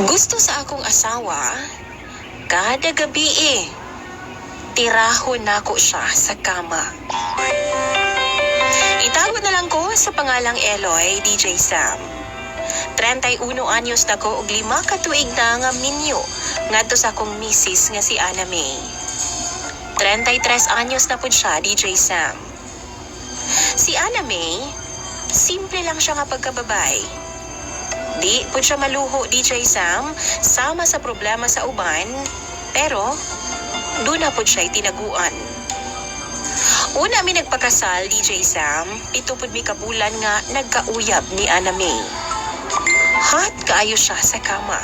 Gusto sa akong asawa, kada gabi eh, tirahon nako siya sa kama. Itago na lang ko sa pangalang Eloy, DJ Sam. 31 anyos na ko ug lima ka tuig na nga minyo ngadto sa akong misis nga si Ana May. 33 anyos na pud siya, DJ Sam. Si Ana May, simple lang siya nga pagkababay. Di pud siya maluho, DJ Sam, sama sa problema sa uban, pero doon na pud siya tinaguan. Una mi nagpakasal, DJ Sam, ito pud mi kabulan nga nagkauyab ni Ana May. Hot kaayo siya sa kama.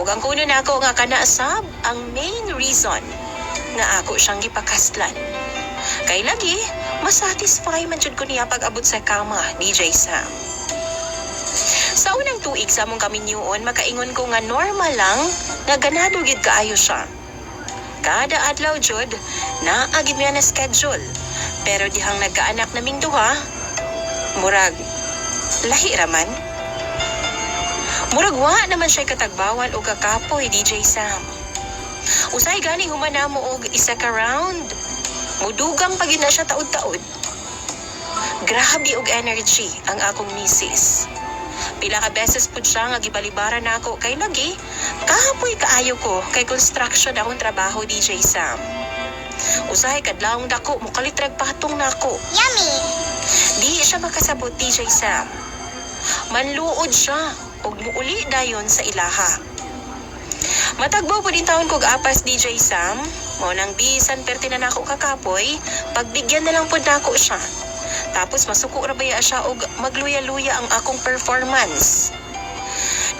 Ug ang kuno nako nga kanaasab ang main reason nga ako siyang gipakaslan. Kay lagi, masatisfy man jud ko niya pag abot sa kama, DJ Sam. Sa unang tuig sa among kaminyuon, makaingon ko nga normal lang nga ganado gid kaayo siya. Kada adlaw jud, naagid miya na schedule. Pero dihang nagkaanak naming duha, murag lahi raman. Murag wa naman siya katagbawan o kakapoy, DJ Sam. Usay gani humana mo og isa ka round. Mudugang pagid na siya taod-taod. Grabe og energy ang akong misis. Pila ka beses pud siya nga gibalibara na ako kay lagi kahapoy kaayo ko kay construction akong trabaho DJ Sam. Usahay kadlawong dako mo kalitrag patong nako. Yummy! Di siya makasabot DJ Sam. Manluod siya ug muuli dayon sa ilaha. Matagbaw po din taon kog apas DJ Sam. Mo nang bisan perti na nako kakapoy, pagbigyan na lang pud nako siya. Tapos masuko ra baya siya og magluya-luya ang akong performance.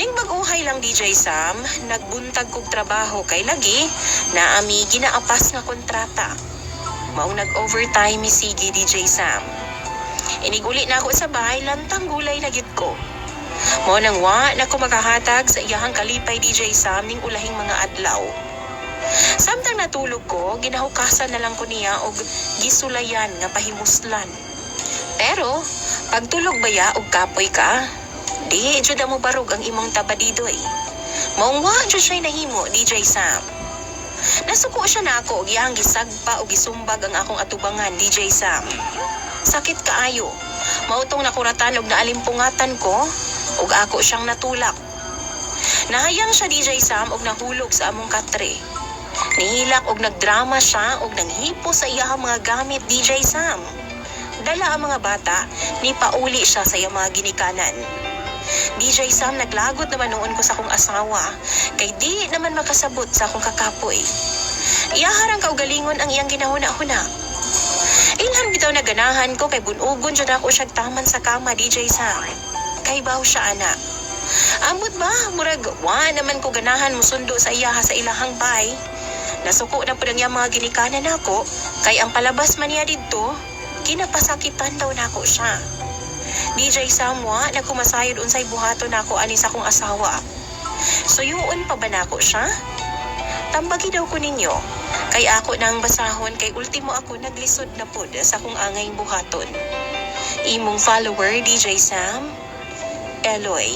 Ning mag-uhay lang DJ Sam, nagbuntag kog trabaho kay lagi na ami ginaapas nga kontrata. Mao nag-overtime mi sige DJ Sam. Iniguli na ako sa bahay, lantang gulay na gid ko. Mo nang wa na ko makahatag sa iyahang kalipay DJ Sam ning ulahing mga adlaw. Samtang natulog ko, ginahukasan na lang ko niya og gisulayan nga pahimuslan. Pero, pagtulog baya og kapoy ka, di jud mo barog ang imong tabadidoy. Maong wa jud siya nahimo, DJ Sam. Nasuko siya na ako og iyang gisagpa og gisumbag ang akong atubangan, DJ Sam. Sakit kaayo. Mautong nakuratan og naalimpungatan ko ug ako siyang natulak. Nahayang siya DJ Sam og nahulog sa among katre. Nihilak og nagdrama siya og nanghipo sa iyahang mga gamit DJ Sam. Dala ang mga bata, ni pauli siya sa mga ginikanan. DJ Sam, naglagot naman noon ko sa akong asawa, kay di naman makasabot sa akong kakapoy. Iyaharang kaugalingon ang iyang ginahuna-huna. Ilhan bitaw na ganahan ko kay bunugon jud ako siya taman sa kama DJ Sam. Kay baw siya ana. Ambot ba murag wa naman ko ganahan musundo sa iyaha sa ilahang bay. Nasuko na ang iyang mga ginikanan nako kay ang palabas man niya didto ginapasakitan daw nako siya. DJ Samwa na kumasayod unsay buhaton nako ani sa akong asawa. Suyuon pa ba nako siya? Tambagi daw ko ninyo. Kay ako nang basahon kay ultimo ako naglisod na pod sa akong angay buhaton. Imong follower DJ Sam, Eloy.